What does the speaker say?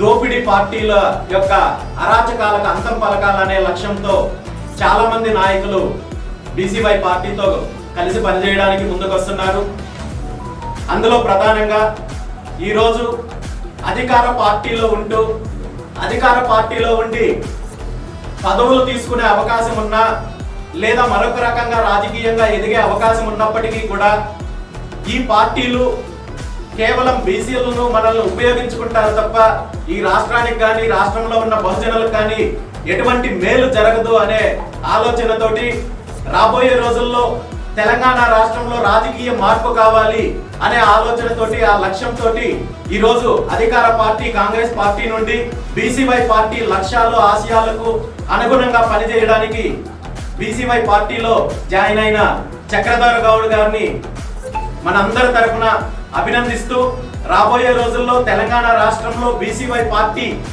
దోపిడీ పార్టీల యొక్క అరాచకాలకు అంతం పలకాలనే లక్ష్యంతో చాలా మంది నాయకులు బీసీవై పార్టీతో కలిసి పనిచేయడానికి ముందుకొస్తున్నారు. అందులో ప్రధానంగా ఈరోజు అధికార పార్టీలో ఉంటూ అధికార పార్టీలో ఉండి పదవులు తీసుకునే అవకాశం ఉన్నా లేదా మరొక రకంగా రాజకీయంగా ఎదిగే అవకాశం ఉన్నప్పటికీ కూడా ఈ పార్టీలు కేవలం బీసీలను మనల్ని ఉపయోగించుకుంటారు తప్ప ఈ రాష్ట్రానికి కానీ రాష్ట్రంలో ఉన్న బహుజనులకు కానీ ఎటువంటి మేలు జరగదు అనే ఆలోచనతోటి రాబోయే రోజుల్లో తెలంగాణ రాష్ట్రంలో రాజకీయ మార్పు కావాలి అనే ఆలోచనతోటి ఆ లక్ష్యంతో ఈరోజు అధికార పార్టీ కాంగ్రెస్ పార్టీ నుండి బీసీవై పార్టీ లక్ష్యాలు ఆశయాలకు అనుగుణంగా పనిచేయడానికి బీసీవై పార్టీలో జాయిన్ అయిన చక్రధర గౌడ్ గారిని మనందరి తరఫున అభినందిస్తూ రాబోయే రోజుల్లో తెలంగాణ రాష్ట్రంలో బీసీవై పార్టీ